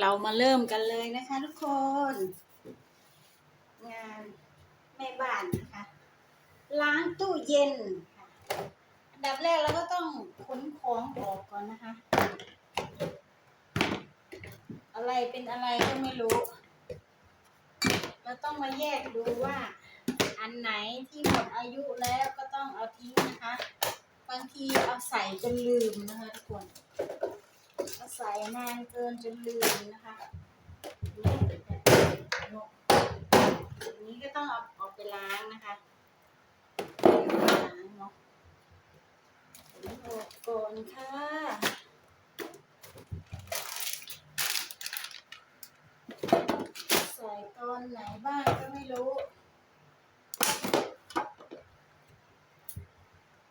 เรามาเริ่มกันเลยนะคะทุกคน งานแม่บ้านนะคะ ล้างตู้เย็นค่ะอันดับแรกเราก็ต้องขนของออกก่อนนะคะ อะไรเป็นอะไรก็ไม่รู้ เราต้องมาแยกดูว่า อันไหนที่หมดอายุแล้วก็ต้องเอาทิ้งนะคะ บางทีเอาใส่จนลืมนะคะทุกคน ใส่นานเกินจนลืมนะคะนี้ก็ต้องเอาออกไปล้างนะคะล้างเนาะอออกก่อนค่ะใส่ตอนไหนบ้างก็ไม่รู้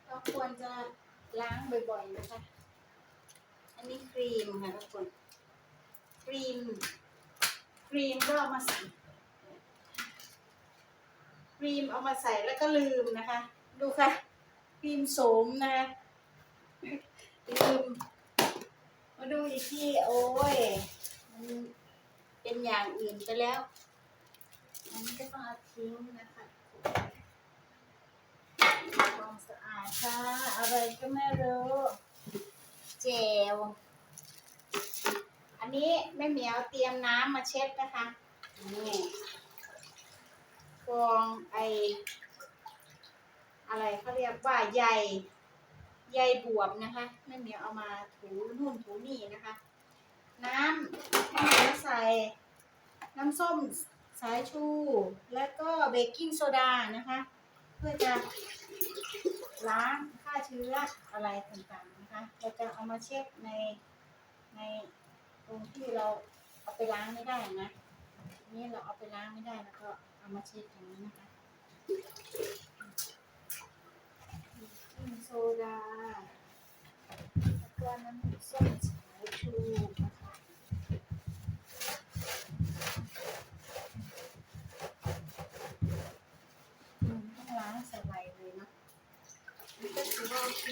ก็ควรจะล้างบ่อยๆนะคะ อันนี้ครีมค่ะทุกคน ครีม ครีมก็เอามาใส่ ครีมเอามาใส่แล้วก็ลืมนะคะ ดูค่ะ ครีมโสมนะคะลืม มาดูอีกทีโอ้ย มันเป็นอย่างอื่นไปแล้ว อันนี้ก็ต้องเอาทิ้งนะคะความสะอาดค่ะ อะไรก็ไม่รู้ เจล อันนี้แม่เหมียวเตรียมน้ำมาเช็ดนะคะนี่ฟองไออะไรเขาเรียกว่าใยใยบวบนะคะแม่เหมียวเอามาถูนู่นถูนี่นะคะ น้ำแม่เหมียวใส่ น้ำส้มสายชู แล้วก็เบกกิ้งโซดานะคะ เพื่อจะล้างฆ่าเชื้ออะไรต่างๆ นะคะ เราจะเอามาเช็ดในในตรงที่เราเอาไปล้างไม่ได้นะนี่เราเอาไปล้างไม่ได้แล้วก็เอามาเช็ดอย่างนี้นะคะกินโซดาแล้วก็น้ำส้มสายชูนะคะ อืมต้องล้างใส่ไวเลยเนาะมันก็ถือว่าโอ เค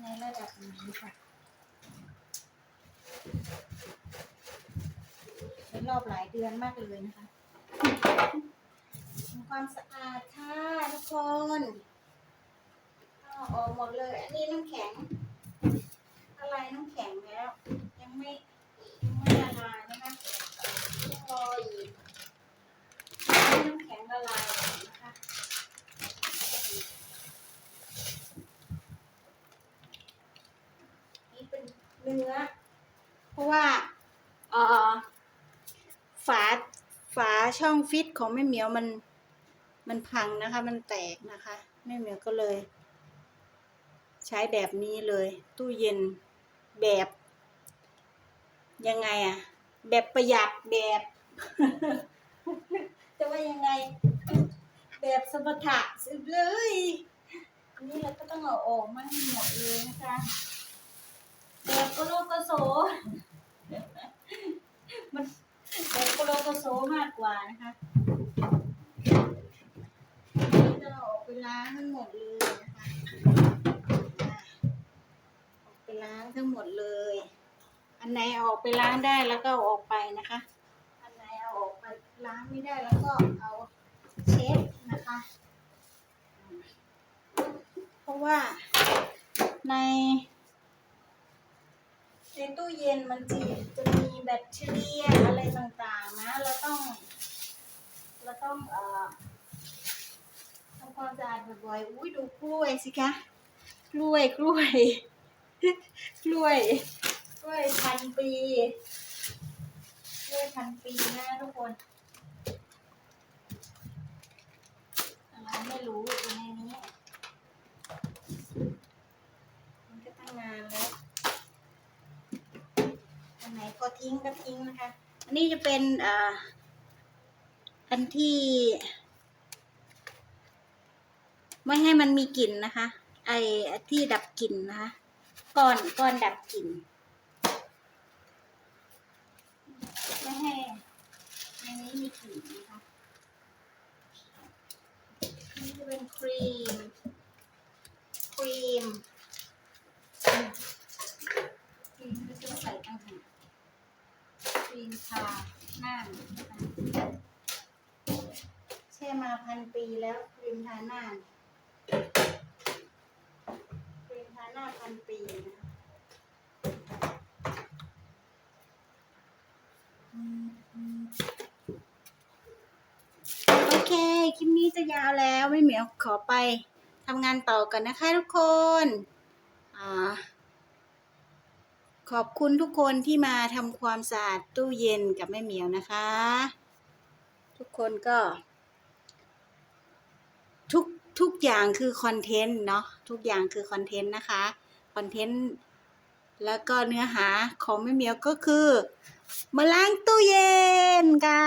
ในระดับนี้ค่ะใช้รอบหลายเดือนมากเลยนะคะทำความสะอาดค่ะทุกคนเอออกหมดเลย อันนี้น้ำแข็ง อะไรน้ำแข็งแล้ว ยังไม่ยังไม่ละลายนะคะต้องรออีกให้น้ำแข็งละลายก่อนนะคะ นี่ เป็นเนื้อ เพราะว่าเอ่อฝาฝาช่องฟิตของแม่เหมียวมันมันพังนะคะ มันแตกนะคะแม่เหมียวก็เลย ใช้แบบนี้เลย ตู้เย็นแบบ ยังไงอะแบบประหยัดแบบ จะว่ายังไง แบบสมถะสุดเลยอันนี้เราก็ต้องเอาออกมาให้หมดเลยนะคะ แบบโกโลโกโซมันแบบโกโลโกโซมากกว่านะคะจะออกไปล้างทั้งหมดเลยนะคะออกไปล้างทั้งหมดเลย อันไหนออกไปล้างได้แล้วก็ออกไปนะคะ อันไหนเอาออกไปล้างไม่ได้แล้วก็เอาเช็ดนะคะ เพราะว่าใน ตู้เย็นมันจะจะมีแบคทีเรียอะไรต่างๆนะ เราต้องเราต้องเอ่อทำความสะอาดบ่อยๆอุ้ยดูกล้วยสิคะกล้วยกล้วยกล้วยกล้วยพันปีกล้วยพันปีนะทุกคนอะไรไม่รู้อยู่ในนี้ก็ตั้งนานแล้ว อัน ไหนพอทิ้งก็ทิ้งนะคะ อันนี้จะเป็นอ่าอันที่ ไม่ให้มันมีกลิ่นนะคะ ไอที่ดับกลิ่นนะคะก้อนก้อนดับกลิ่นไม่ให้ในนี้มีกลิ่นนะคะนี่จะเป็นครีม ครีม คาหน้านแช่มาพันปีแล้วครีมทาหน้าครีมทาหน้าพันปีนะโอเค คลิปนี้จะยาวแล้ว ไม่เหมียวขอไปทำงานต่อกันนะคะทุกคน อ่า ขอบคุณทุกคนที่มาทำความสะอาดตู้เย็นกับแม่เหมียวนะคะ ทุกคนก็ ทุกทุกอย่างคือคอนเทนต์เนาะทุกอย่างคือคอนเทนต์นะคะคอนเทนต์แล้วก็เนื้อหาของแม่เหมียวก็คือ มาล้างตู้เย็นค่ะ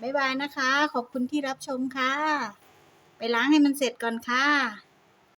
บ๊ายบายนะคะ ขอบคุณที่รับชมค่ะ ไปล้างให้มันเสร็จก่อนค่ะ